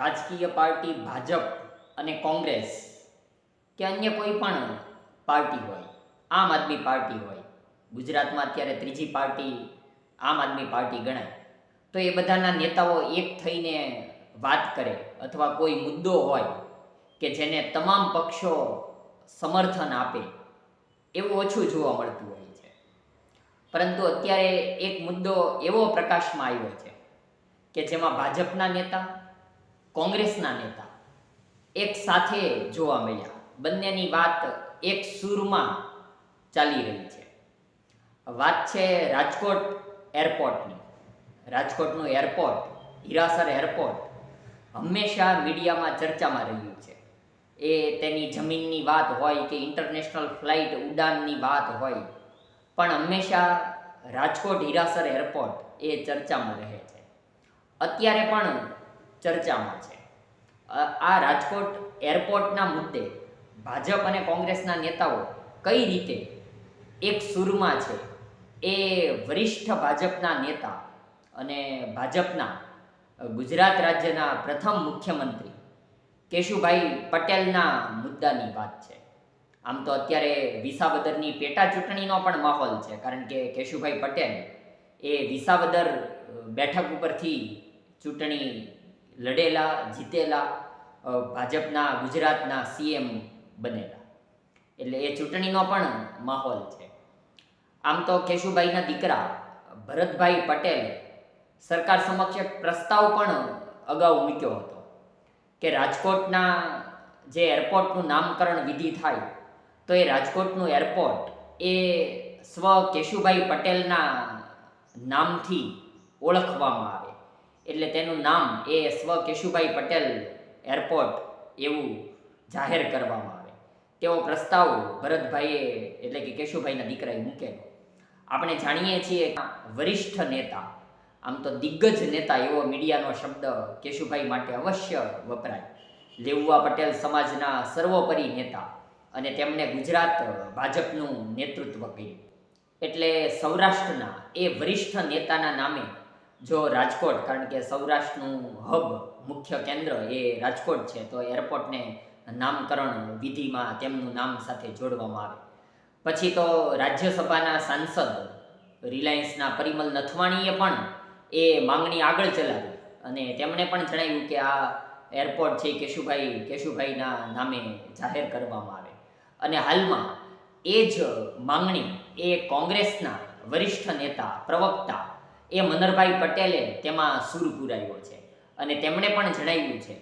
રાજકીય પાર્ટી ભાજપ અને કોંગ્રેસ. કે અન્ય કોઈ પણ પાર્ટી હોય, આમ આદમી પાર્ટી હોય, ગુજરાતમાં અત્યારે ત્રીજી પાર્ટી આમ આદમી પાર્ટી ગણાય, તો એ બધાના નેતાઓ એક થઈને વાત કરે અથવા કોઈ મુદ્દો હોય કે જેને તમામ પક્ષો સમર્થન આપે, એવું ઓછું જોવા મળતું હોય છે. પરંતુ અત્યારે એક મુદ્દો એવો પ્રકાશમાં આવ્યો છે કે જેમાં ભાજપના નેતા કોંગ્રેસના નેતા એક સાથે જોવા મળ્યા. બંનેની વાત એક સૂરમાં ચાલી રહી છે. વાત છે રાજકોટ એરપોર્ટની. રાજકોટનું એરપોર્ટ, હીરાસર એરપોર્ટ, હંમેશા મીડિયામાં ચર્ચામાં રહ્યું છે. એ તેની જમીનની વાત હોય કે ઇન્ટરનેશનલ ફ્લાઇટ ઉડાનની વાત હોય, પણ હંમેશા રાજકોટ હીરાસર એરપોર્ટ એ ચર્ચામાં રહે છે. અત્યારે પણ ચર્ચામાં છે. આ રાજકોટ એરપોર્ટના મુદ્દે ભાજપ અને કોંગ્રેસના નેતાઓ કઈ રીતે એક સૂરમાં છે? એ વરિષ્ઠ ભાજપના નેતા અને ભાજપના ગુજરાત રાજ્યના પ્રથમ મુખ્યમંત્રી કેશુભાઈ પટેલના મુદ્દાની વાત છે. આમ તો અત્યારે વિસાવદરની પેટા ચૂંટણીનો પણ માહોલ છે, કારણ કે કેશુભાઈ પટેલ એ વિસાવદર બેઠક ઉપરથી ચૂંટણી લડેલા, જીતેલા ભાજપના, ગુજરાતના સીએમ બનેલા. એટલે એ ચૂંટણીનો પણ માહોલ છે. આમ તો કેશુભાઈના દીકરા ભરતભાઈ પટેલ સરકાર સમક્ષ એક પ્રસ્તાવ પણ અગાઉ મૂક્યો હતો કે રાજકોટના જે એરપોર્ટનું નામકરણ વિધિ થાય, તો એ રાજકોટનું એરપોર્ટ એ સ્વ કેશુભાઈ પટેલના નામથી ઓળખવામાં આવે એટલે તેનું નામ એ સ્વ કેશુભાઈ પટેલ એરપોર્ટ એવું જાહેર કરવામાં આવે. તેવો પ્રસ્તાવ ભરતભાઈએ એટલે કે કેશુભાઈના દીકરાએ મૂકેલો. આપણે જાણીએ છીએ વરિષ્ઠ નેતા, આમ તો દિગ્ગજ નેતા એવો મીડિયાનો શબ્દ કેશુભાઈ માટે અવશ્ય વપરાય. લેઉવા પટેલ સમાજના સર્વોપરી નેતા અને તેમણે ગુજરાત ભાજપનું નેતૃત્વ કર્યું. એટલે સૌરાષ્ટ્રના એ વરિષ્ઠ નેતાના નામે જો રાજકોટ, કારણ કે સૌરાષ્ટ્રનું હબ મુખ્ય કેન્દ્ર એ રાજકોટ છે, તો એરપોર્ટને નામકરણ વિધિમાં તેમનું નામ સાથે જોડવામાં આવે. પછી તો રાજ્યસભાના સાંસદ રિલાયન્સના પરિમલ નથવાણીએ પણ એ માંગણી આગળ ચલાવી અને તેમણે પણ જણાવ્યું કે આ એરપોર્ટ છે કેશુભાઈ, કેશુભાઈના નામે જાહેર કરવામાં આવે. અને હાલમાં એ જ માંગણી એ કોંગ્રેસના વરિષ્ઠ નેતા, પ્રવક્તા એ મનરભાઈ પટેલે તેમાં સૂર પુરાવ્યો છે. અને તેમણે પણ જણાવ્યું છે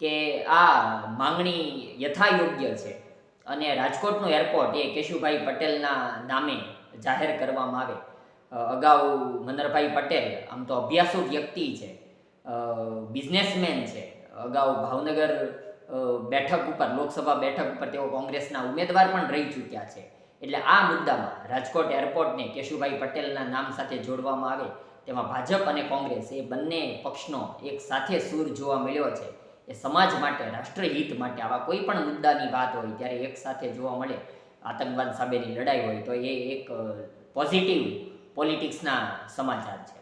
કે આ માંગણી યથાયોગ્ય છે. અને રાજકોટનું એરપોર્ટ એ કેશુભાઈ પટેલના નામે જાહેર કરવામાં આવે. અગાઉ મનરભાઈ પટેલ, આમ તો અભ્યાસુ વ્યક્તિ છે બિઝનેસમેન છે. અગાઉ ભાવનગર બેઠક ઉપર, લોકસભા બેઠક ઉપર તેઓ કોંગ્રેસના ઉમેદવાર પણ રહી ચૂક્યા છે. એટલે આ મુદ્દામાં રાજકોટ એરપોર્ટને કેશુભાઈ પટેલના નામ સાથે જોડવામાં આવે. તેમાં ભાજપ અને કોંગ્રેસ એ બંને પક્ષનો એક સાથે સૂર જોવા મળ્યો છે. એ સમાજ માટે, રાષ્ટ્રહિત માટે આવા કોઈ પણ મુદ્દાની વાત હોય, ત્યારે એક સાથે જોવા મળે આતંકવાદ સામેની લડાઈ હોય, તો એ એક પોઝિટિવ પોલિટિક્સના સમાચાર છે.